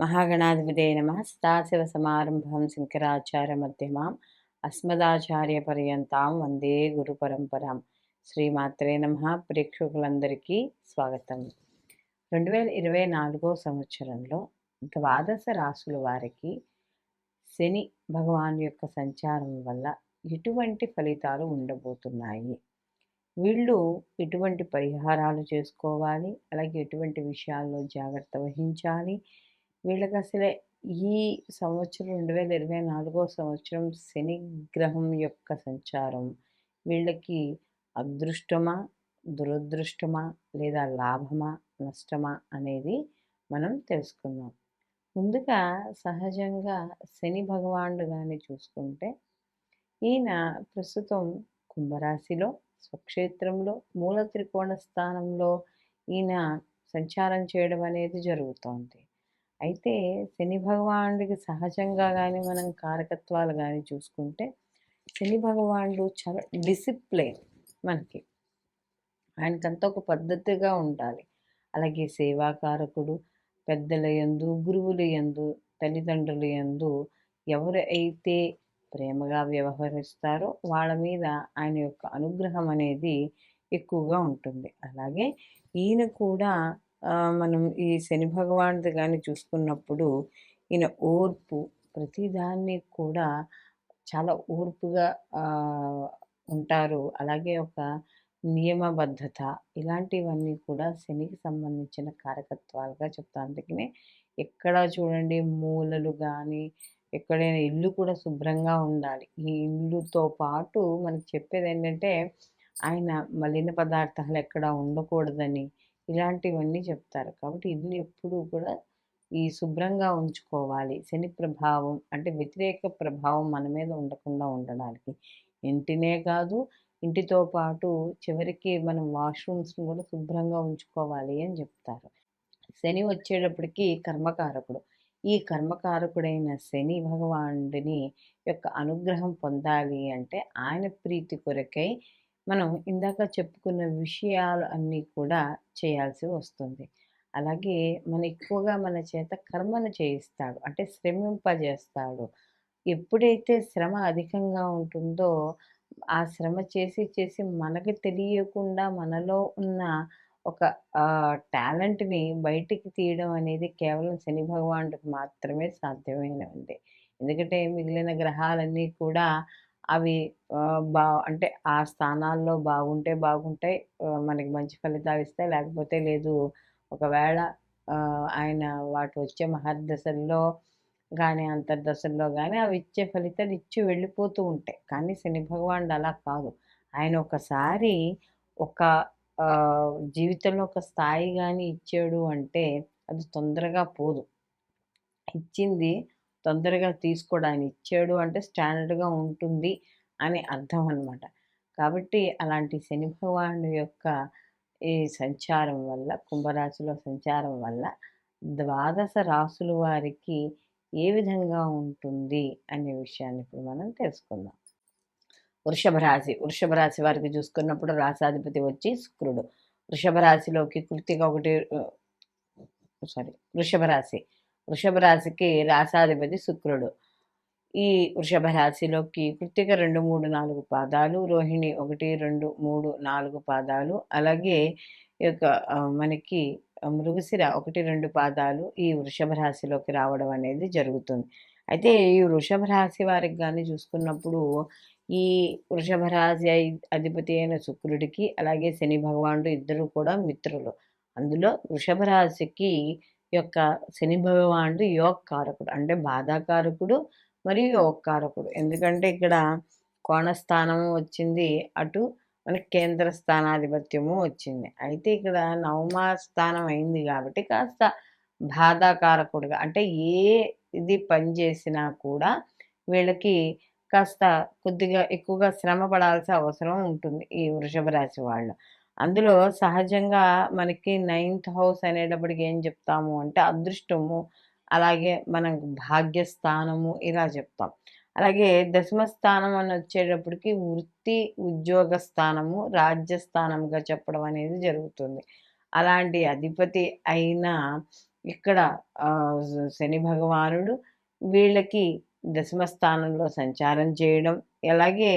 మహాగణాధిపతే నమ. సదాశివ సమారంభం శంకరాచార్య మధ్యమాం. అస్మదాచార్య పర్యంతాం. వందే గురు పరంపరాం. శ్రీమాత్రే నమ. ప్రేక్షకులందరికీ స్వాగతం. రెండు వేల ఇరవై నాలుగో సంవత్సరంలో ద్వాదశ రాసుల వారికి శని భగవాన్ యొక్క సంచారం వల్ల ఎటువంటి ఫలితాలు ఉండబోతున్నాయి. వీళ్ళు ఎటువంటి పరిహారాలు చేసుకోవాలి. అలాగే ఎటువంటి విషయాల్లో జాగ్రత్త వహించాలి. వీళ్ళకి అసలే ఈ సంవత్సరం రెండు వేల ఇరవై నాలుగో సంవత్సరం శని గ్రహం యొక్క సంచారం. వీళ్ళకి అదృష్టమా దురదృష్టమా లేదా లాభమా నష్టమా అనేది మనం తెలుసుకుందాం. ముందుగా సహజంగా శని భగవానుడు కానీ చూసుకుంటే ఈయన ప్రస్తుతం కుంభరాశిలో స్వక్షేత్రంలో మూల త్రికోణ స్థానంలో ఈయన సంచారం చేయడం అనేది జరుగుతోంది. అయితే శని భగవానుడికి సహజంగా కానీ మనం కారకత్వాలు కానీ చూసుకుంటే శని భగవానుడు చాలా డిసిప్లైన్ మనకి. ఆయనకంతా ఒక పద్ధతిగా ఉండాలి. అలాగే సేవాకారకుడు పెద్దల యందు గురువుల యందు తల్లిదండ్రుల యందు ఎవరు అయితే ప్రేమగా వ్యవహరిస్తారో వాళ్ళ మీద ఆయన యొక్క అనుగ్రహం అనేది ఎక్కువగా ఉంటుంది. అలాగే ఈయన కూడా మనం ఈ శని భగవానుడి కానీ చూసుకున్నప్పుడు ఈయన ఓర్పు ప్రతిదాన్ని కూడా చాలా ఓర్పుగా ఉంటారు. అలాగే ఒక నియమబద్ధత ఇలాంటివన్నీ కూడా శనికి సంబంధించిన కారకత్వాలుగా చెప్తాను అందుకనే ఎక్కడ చూడండి మూలలు కానీ ఎక్కడైనా ఇల్లు కూడా శుభ్రంగా ఉండాలి. ఈ ఇల్లుతో పాటు మనకి చెప్పేది ఏంటంటే ఆయన మలిన పదార్థాలు ఎక్కడ ఉండకూడదని ఇలాంటివన్నీ చెప్తారు. కాబట్టి ఇల్లు ఎప్పుడూ కూడా ఈ శుభ్రంగా ఉంచుకోవాలి. శని ప్రభావం అంటే వ్యతిరేక ప్రభావం మన మీద ఉండకుండా ఉండడానికి. ఇంటినే కాదు ఇంటితో పాటు చివరికి మనం వాష్రూమ్స్ని కూడా శుభ్రంగా ఉంచుకోవాలి అని చెప్తారు. శని వచ్చేటప్పటికి కర్మకారకుడు. ఈ కర్మకారకుడైన శని భగవానుడిని యొక్క అనుగ్రహం పొందాలి అంటే ఆయన ప్రీతి కొరకై మనం ఇందాక చెప్పుకున్న విషయాలు అన్నీ కూడా చేయాల్సి వస్తుంది. అలాగే మన ఎక్కువగా మన చేత కర్మను చేయిస్తాడు. అంటే శ్రమింపజేస్తాడు. ఎప్పుడైతే శ్రమ అధికంగా ఉంటుందో ఆ శ్రమ చేసి చేసి మనకి తెలియకుండా మనలో ఉన్న ఒక టాలెంట్ని బయటికి తీయడం అనేది కేవలం శని భగవానుడికి మాత్రమే సాధ్యమైనది ఎందుకంటే మిగిలిన గ్రహాలన్నీ కూడా అవి బా అంటే ఆ స్థానాల్లో బాగుంటే బాగుంటాయి. మనకి మంచి ఫలితాలు ఇస్తాయి. లేకపోతే లేదు ఒకవేళ ఆయన వాటి వచ్చే మహర్దశల్లో కానీ అంతర్దశల్లో కానీ అవి ఇచ్చే ఫలితాలు ఇచ్చి వెళ్ళిపోతూ ఉంటాయి. కానీ శని భగవానుడు అలా కాదు. ఆయన ఒకసారి ఒక జీవితంలో ఒక స్థాయి కానీ ఇచ్చాడు అంటే అది తొందరగా పోదు. ఇచ్చింది తొందరగా తీసుకోడు. ఆయన ఇచ్చాడు అంటే స్టాండర్డ్గా ఉంటుంది అని అర్థం అన్నమాట. కాబట్టి అలాంటి శని భగవానుడి యొక్క ఈ సంచారం వల్ల కుంభరాశిలో సంచారం వల్ల ద్వాదశ రాసుల వారికి ఏ విధంగా ఉంటుంది అనే విషయాన్ని ఇప్పుడు మనం తెలుసుకుందాం. వృషభ రాశి వృషభ రాశి వారికి చూసుకున్నప్పుడు రాసాధిపతి వచ్చి శుక్రుడు. వృషభ రాశిలోకి కృతిక ఒకటి సారీ వృషభ రాశి వృషభ రాశికి రాసాధిపతి శుక్రుడు. ఈ వృషభ రాశిలోకి కృతిక రెండు మూడు నాలుగు పాదాలు రోహిణి ఒకటి రెండు మూడు నాలుగు పాదాలు అలాగే యొక్క మనకి మృగశిర ఒకటి రెండు పాదాలు ఈ వృషభ రాశిలోకి రావడం అనేది జరుగుతుంది. అయితే ఈ వృషభ రాశి వారికి కానీ చూసుకున్నప్పుడు ఈ వృషభ రాశి అయి- అధిపతి అయిన శుక్రుడికి అలాగే శని భగవానుడు ఇద్దరు కూడా మిత్రులు. అందులో వృషభ రాశికి యొక్క శని భగవానుడు యోగకారకుడు. అంటే బాధాకారకుడు మరియు యోగకారకుడు. ఎందుకంటే ఇక్కడ కోణస్థానము వచ్చింది అటు మనకి కేంద్ర స్థానాధిపత్యము వచ్చింది. అయితే ఇక్కడ నవమ స్థానం అయింది కాబట్టి కాస్త బాధాకారకుడుగా అంటే ఏ ఇది పని చేసినా కూడా వీళ్ళకి కాస్త కొద్దిగా ఎక్కువగా శ్రమ పడాల్సిన అవసరం ఉంటుంది ఈ వృషభ రాశి వాళ్ళు. అందులో సహజంగా మనకి నైన్త్ హౌస్ అనేటప్పటికి ఏం చెప్తాము అంటే అదృష్టము అలాగే మనం భాగ్యస్థానము ఇలా చెప్తాం. అలాగే దశమ స్థానం అని వచ్చేటప్పటికి వృత్తి ఉద్యోగ స్థానము రాజ్యస్థానంగా చెప్పడం అనేది జరుగుతుంది. అలాంటి అధిపతి అయిన ఇక్కడ శని భగవానుడు వీళ్ళకి దశమ స్థానంలో సంచారం చేయడం అలాగే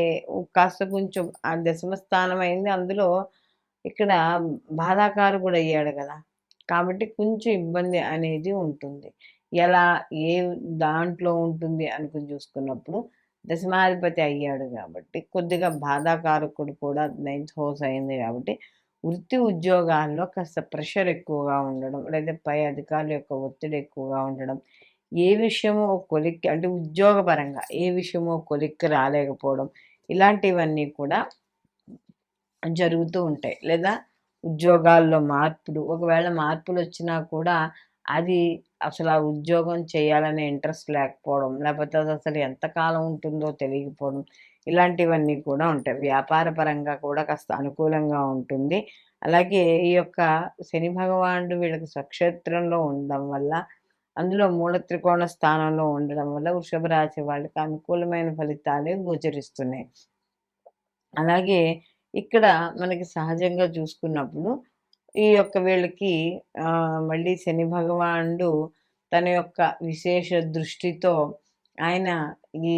కాస్త కొంచెం ఆ దశమ స్థానం అయింది అందులో ఇక్కడ బాధాకారు కూడా అయ్యాడు కదా. కాబట్టి కొంచెం ఇబ్బంది అనేది ఉంటుంది. ఎలా ఏ దాంట్లో ఉంటుంది అనుకుని చూసుకున్నప్పుడు దశమాధిపతి అయ్యాడు కాబట్టి కొద్దిగా బాధాకారకుడు కూడా నైన్త్ హౌస్ అయింది కాబట్టి వృత్తి ఉద్యోగాల్లో కాస్త ప్రెషర్ ఎక్కువగా ఉండడం లేదా పై అధికారుల యొక్క ఒత్తిడి ఎక్కువగా ఉండడం ఏ విషయమో కొలిక్కి అంటే ఉద్యోగపరంగా ఏ విషయమో కొలిక్కి రాలేకపోవడం ఇలాంటివన్నీ కూడా జరుగుతూ ఉంటాయి. లేదా ఉద్యోగాల్లో మార్పులు ఒకవేళ మార్పులు వచ్చినా కూడా అది అసలు ఆ ఉద్యోగం చేయాలనే ఇంట్రెస్ట్ లేకపోవడం లేకపోతే అది అసలు ఎంతకాలం ఉంటుందో తెలియకపోవడం ఇలాంటివన్నీ కూడా ఉంటాయి. వ్యాపార పరంగా కూడా కాస్త అనుకూలంగా ఉంటుంది. అలాగే ఈ యొక్క శని భగవానుడు వీళ్ళకి స్వక్షేత్రంలో ఉండడం వల్ల అందులో మూల త్రికోణ స్థానంలో ఉండడం వల్ల వృషభ రాశి వాళ్ళకి అనుకూలమైన ఫలితాలే గోచరిస్తున్నాయి. అలాగే ఇక్కడ మనకి సహజంగా చూసుకున్నప్పుడు ఈ యొక్క వీళ్ళకి మళ్ళీ శని భగవానుడు తన యొక్క విశేష దృష్టితో ఆయన ఈ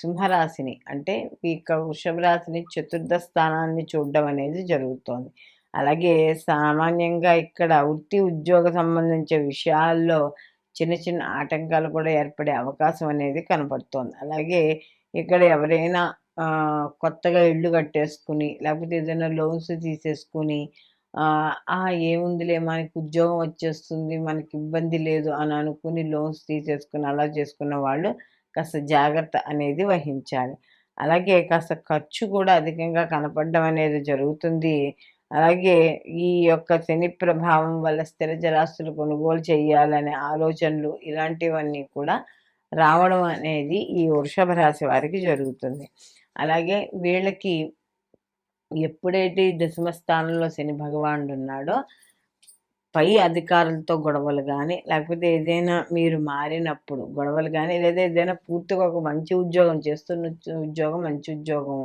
సింహరాశిని అంటే ఈ యొక్క వృషభ రాశిని చతుర్థ స్థానాన్ని చూడడం అనేది జరుగుతోంది. అలాగే సామాన్యంగా ఇక్కడ వృత్తి ఉద్యోగ సంబంధించిన విషయాల్లో చిన్న చిన్న ఆటంకాలు కూడా ఏర్పడే అవకాశం అనేది కనపడుతోంది. అలాగే ఇక్కడ ఎవరైనా కొత్తగా ఇల్లు కట్టేసుకుని లేకపోతే ఏదైనా లోన్స్ తీసేసుకుని ఏముందిలే మనకి ఉద్యోగం వచ్చేస్తుంది మనకి ఇబ్బంది లేదు అని అనుకుని లోన్స్ తీసేసుకుని అలా చేసుకున్న వాళ్ళు కాస్త జాగ్రత్త అనేది వహించాలి. అలాగే కాస్త ఖర్చు కూడా అధికంగా కనపడడం అనేది జరుగుతుంది. అలాగే ఈ యొక్క శని ప్రభావం వల్ల స్థిర జరాస్తులు కొనుగోలు చేయాలనే ఆలోచనలు ఇలాంటివన్నీ కూడా రావడం అనేది ఈ వృషభ రాశి వారికి జరుగుతుంది. అలాగే వీళ్ళకి ఎప్పుడైతే ఈ దశమ స్థానంలో శని భగవానుడు ఉన్నాడో పై అధికారులతో గొడవలు కానీ లేకపోతే ఏదైనా మీరు మారినప్పుడు గొడవలు కానీ లేదా ఏదైనా పూర్తిగా ఒక మంచి ఉద్యోగం చేస్తున్న ఉద్యోగం మంచి ఉద్యోగం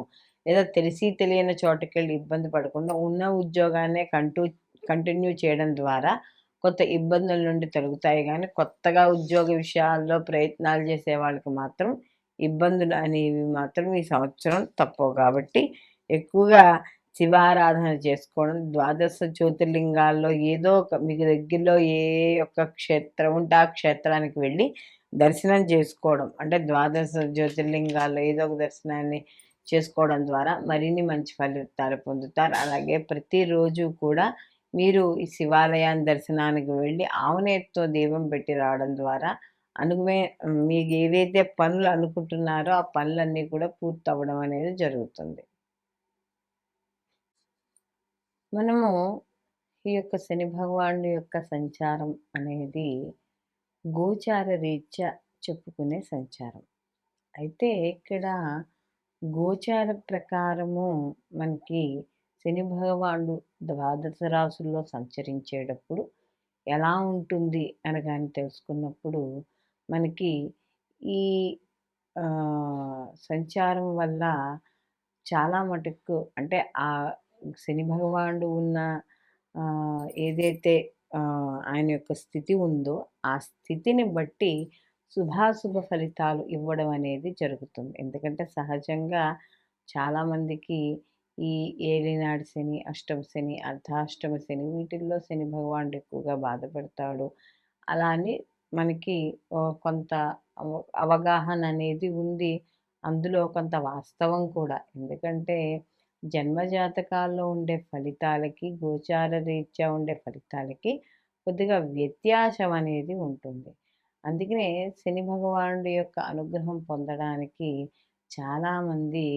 లేదా తెలిసి తెలియని చోటకెళ్ళి ఇబ్బంది పడకుండా ఉన్న ఉద్యోగాన్నే కంటూ కంటిన్యూ చేయడం ద్వారా కొత్త ఇబ్బందుల నుండి తొలగుతాయి కానీ కొత్తగా ఉద్యోగ విషయాల్లో ప్రయత్నాలు చేసే వాళ్ళకి మాత్రం ఇబ్బందులు అనేవి మాత్రం ఈ సంవత్సరం తప్పవు. కాబట్టి ఎక్కువగా శివారాధన చేసుకోవడం ద్వాదశ జ్యోతిర్లింగాల్లో ఏదో ఒక మీకు దగ్గరలో ఏ ఒక్క క్షేత్రం ఉంటే ఆ క్షేత్రానికి వెళ్ళి దర్శనం చేసుకోవడం. అంటే ద్వాదశ జ్యోతిర్లింగాల్లో ఏదో ఒక దర్శనాన్ని చేసుకోవడం ద్వారా మరిన్ని మంచి ఫలితాలు పొందుతారు. అలాగే ప్రతిరోజు కూడా మీరు ఈ శివాలయాన్ని దర్శనానికి వెళ్ళి ఆవునేతితో దీపం పెట్టి రావడం ద్వారా అనుకునే మీకు ఏవైతే పనులు అనుకుంటున్నారో ఆ పనులన్నీ కూడా పూర్తి అవ్వడం అనేది జరుగుతుంది. మనము ఈ యొక్క శని భగవానుడి యొక్క సంచారం అనేది గోచార రీత్యా చెప్పుకునే సంచారం. అయితే ఇక్కడ గోచార ప్రకారము మనకి శని భగవానుడు ద్వాదశ రాసుల్లో సంచరించేటప్పుడు ఎలా ఉంటుంది అనగాని తెలుసుకున్నప్పుడు మనకి ఈ సంచారం వల్ల చాలా మటుకు అంటే ఆ శని భగవానుడు ఉన్న ఏదైతే ఆయన యొక్క స్థితి ఉందో ఆ స్థితిని బట్టి శుభాశుభ ఫలితాలు ఇవ్వడం అనేది జరుగుతుంది. ఎందుకంటే సహజంగా చాలామందికి ఈ ఏలినాడు శని అష్టమ శని అర్ధాష్టమ శని వీటిల్లో శని భగవానుడు ఎక్కువగా బాధపడతాడు. అలా అని మనకి కొంత అవగాహన అనేది ఉంది. అందులో కొంత వాస్తవం కూడా. ఎందుకంటే జన్మ జాతకాల్లో ఉండే ఫలితాలకి గోచార రీత్యా ఉండే ఫలితాలకి కొద్దిగా వ్యత్యాసం అనేది ఉంటుంది. అందుకనే శని భగవానుడి యొక్క అనుగ్రహం పొందడానికి చాలామంది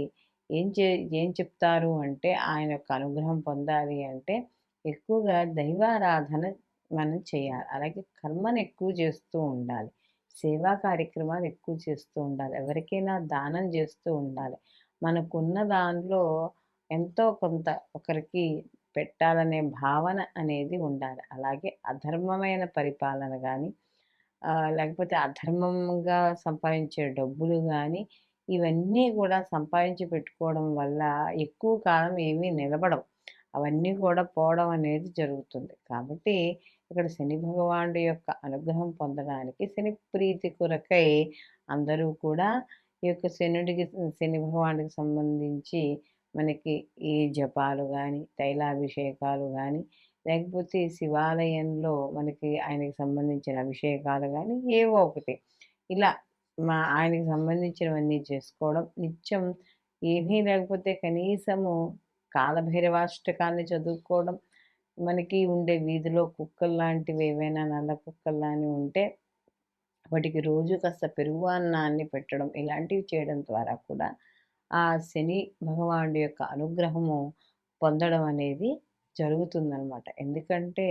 ఏం చే ఏం చెప్తారు అంటే ఆయన యొక్క అనుగ్రహం పొందాలి అంటే ఎక్కువగా దైవారాధన మనం చేయాలి. అలాగే కర్మను ఎక్కువ చేస్తూ ఉండాలి. సేవా కార్యక్రమాలు ఎక్కువ చేస్తూ ఉండాలి. ఎవరికైనా దానం చేస్తూ ఉండాలి. మనకున్న దానిలో ఎంతో కొంత ఒకరికి పెట్టాలనే భావన అనేది ఉండాలి. అలాగే అధర్మమైన పరిపాలన కానీ లేకపోతే అధర్మంగా సంపాదించే డబ్బులు కానీ ఇవన్నీ కూడా సంపాదించి పెట్టుకోవడం వల్ల ఎక్కువ కాలం ఏమీ నిలబడవు. అవన్నీ కూడా పోవడం అనేది జరుగుతుంది. కాబట్టి ఇక్కడ శని భగవానుడి యొక్క అనుగ్రహం పొందడానికి శని ప్రీతి కొరకై అందరూ కూడా ఈ యొక్క శనుడికి శని భగవానుడికి సంబంధించి మనకి ఈ జపాలు కానీ తైలాభిషేకాలు కానీ లేకపోతే శివాలయంలో మనకి ఆయనకి సంబంధించిన అభిషేకాలు కానీ ఏవో ఒకటి. ఇలా మా ఆయనకి సంబంధించినవన్నీ చేసుకోవడం నిత్యం ఏమీ లేకపోతే కనీసము కాలభైరవాష్టకాన్ని చదువుకోవడం మనకి ఉండే వీధిలో కుక్కలు లాంటివి ఏవైనా నల్ల కుక్కలు లాంటివి ఉంటే వాటికి రోజు కాస్త పెరుగు అన్నాన్ని పెట్టడం ఇలాంటివి చేయడం ద్వారా కూడా ఆ శని భగవానుడి యొక్క అనుగ్రహము పొందడం అనేది జరుగుతుందనమాట ఎందుకంటే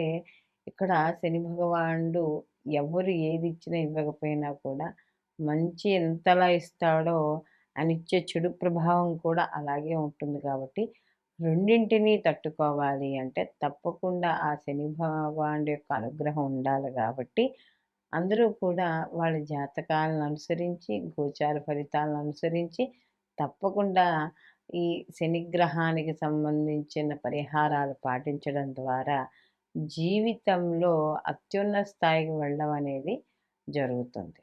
ఇక్కడ శని భగవానుడు ఎవరు ఏది ఇచ్చినా ఇవ్వకపోయినా కూడా మంచి ఎంతలా ఇస్తాడో అనిచ్చే ఇచ్చే చెడు ప్రభావం కూడా అలాగే ఉంటుంది కాబట్టి రెండింటినీ తట్టుకోవాలి అంటే తప్పకుండా ఆ శని భగవానుడి యొక్క అనుగ్రహం ఉండాలి కాబట్టి అందరూ కూడా వాళ్ళ జాతకాలను అనుసరించి గోచార ఫలితాలను అనుసరించి తప్పకుండా ఈ శనిగ్రహానికి సంబంధించిన పరిహారాలు పాటించడం ద్వారా జీవితంలో అత్యున్నత స్థాయికి వెళ్ళడం అనేది జరుగుతుంది.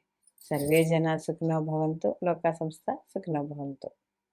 సర్వే జన సుఖనోభవంతో లోక సంస్థ సుఖనోభవంతో